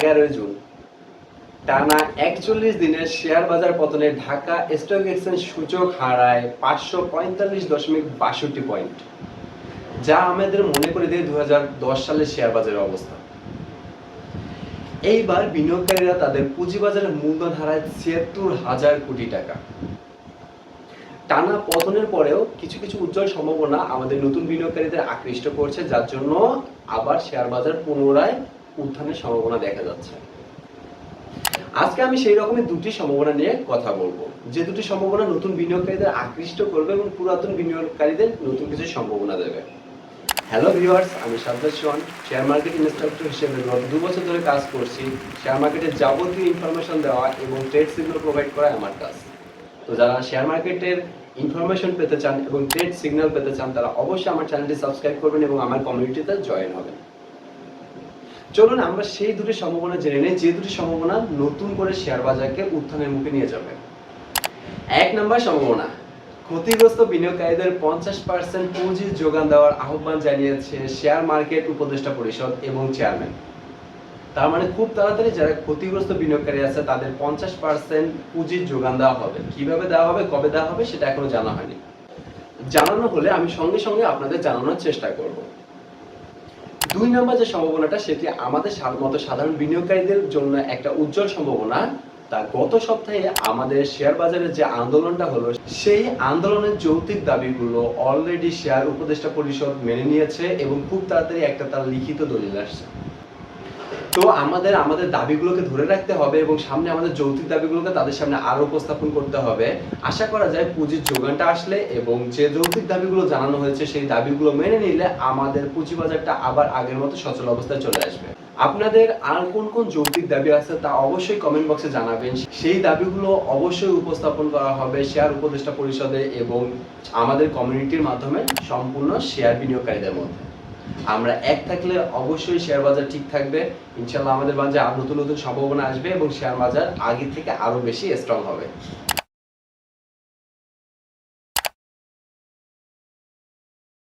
এগারোই জুন। টানা একচল্লিশ দিনের শেয়ার বাজার পতনে ঢাকা স্টক এক্সচেঞ্জ সূচক হারায় পাঁচশো পঁয়তাল্লিশ দশমিক বাষট্টি পয়েন্ট, যা আমাদের মনে করে দিয়ে দু সালের শেয়ার বাজারের অবস্থা। এইবার বিনিয়োগকারীরা তাদের পুঁজিবাজারের মূলধন হারায় ছিয়াত্তর হাজার কোটি টাকা। টানা পতনের পরেও কিছু কিছু উজ্জ্বল সম্ভাবনা আমাদের নতুন বিনিয়োগকারীদের আকৃষ্ট করছে, যার জন্য আবার শেয়ার বাজার পুনরায় উত্থানের সম্ভাবনা দেখা যাচ্ছে। আজকে আমি সেই রকমের দুটি সম্ভাবনা নিয়ে কথা বলব। যে দুটি সম্ভাবনা নতুন বিনিয়োগকারীদের আকৃষ্ট করবে এবং পুরাতন বিনিয়োগকারীদের নতুন কিছু সম্ভাবনা দেবে। হ্যালো ভিউয়ার্স আমি Saddar Sohan share market instructor হিসেবে গত দু বছর ধরে কাজ করছি। শেয়ার মার্কেটের যাবতীয় ইনফরমেশন দেওয়া এবং ট্রেড সিগন্যাল প্রোভাইড করা আমার কাজ তো যারা শেয়ার মার্কেটের ইনফরমেশন পেতে চান এবং ট্রেড সিগন্যাল পেতে চান, তারা অবশ্যই আমার চ্যানেলটি সাবস্ক্রাইব করবেন এবং আমার কমিউনিটিতে জয়েন হবেন। চলুন আমরা সেই দুটি সম্ভাবনা জেনে নেই, যে দুটি সম্ভাবনা নতুন করে শেয়ার বাজারকে উত্থানের মুখে নিয়ে যাবে। এক নম্বর সম্ভাবনা, ক্ষতিগ্রস্ত বিনিয়োগকারীদের পঞ্চাশ পার্সেন্ট পুঁজি যোগান দেওয়ার আহ্বান জানিয়েছে শেয়ার মার্কেট উপদেষ্টা পরিষদ এবং চেয়ারম্যান। তার মানে খুব তাড়াতাড়ি যারা ক্ষতিগ্রস্ত বিনিয়োগকারী আছে, তাদের পঞ্চাশ পার্সেন্ট পুঁজির যোগান দেওয়া হবে। কীভাবে দেওয়া হবে, কবে দেওয়া হবে, সেটা এখনও জানা হয়নি। জানানো হলে আমি সঙ্গে সঙ্গে আপনাদের জানানোর চেষ্টা করব। দুই নম্বর যে সম্ভাবনাটা সেটি আমাদের মতো সাধারণ বিনিয়োগকারীদের জন্য একটা উজ্জ্বল সম্ভাবনা। তা গত সপ্তাহে আমাদের শেয়ার বাজারে যে আন্দোলনটা হলো, সেই আন্দোলনের যৌক্তিক দাবিগুলো অলরেডি শেয়ার উপদেষ্টা পরিষদ মেনে নিয়েছে এবং খুব তাড়াতাড়ি একটা তার লিখিত দলিল আসছে। তো আমাদের আমাদের দাবিগুলোকে ধরে রাখতে হবে এবং সামনে আমাদের যৌক্তিক দাবিগুলোকে তাদের সামনে আরও উপস্থাপন করতে হবে। আশা করা যায় পুঁজির যোগানটা আসলে এবং যে যৌক্তিক দাবিগুলো জানানো হয়েছে সেই দাবিগুলো মেনে নিলে আমাদের পুঁজিবাজারটা আবার আগের মতো সচল অবস্থায় চলে আসবে। আপনাদের আর কোন কোন যৌক্তিক দাবি আছে তা অবশ্যই কমেন্ট বক্সে জানাবেন। সেই দাবিগুলো অবশ্যই উপস্থাপন করা হবে শেয়ার উপদেষ্টা পরিষদে এবং আমাদের কমিউনিটির মাধ্যমে সম্পূর্ণ শেয়ার বিনিয়োগকারীদের মধ্যে। আমরা এক থাকলে অবশ্যই শেয়ার বাজার ঠিক থাকবে। ইনশাল্লাহ আমাদের আরও নতুন নতুন সম্ভাবনা আসবে এবং শেয়ার বাজার আগে থেকে আরও বেশি স্ট্রং হবে।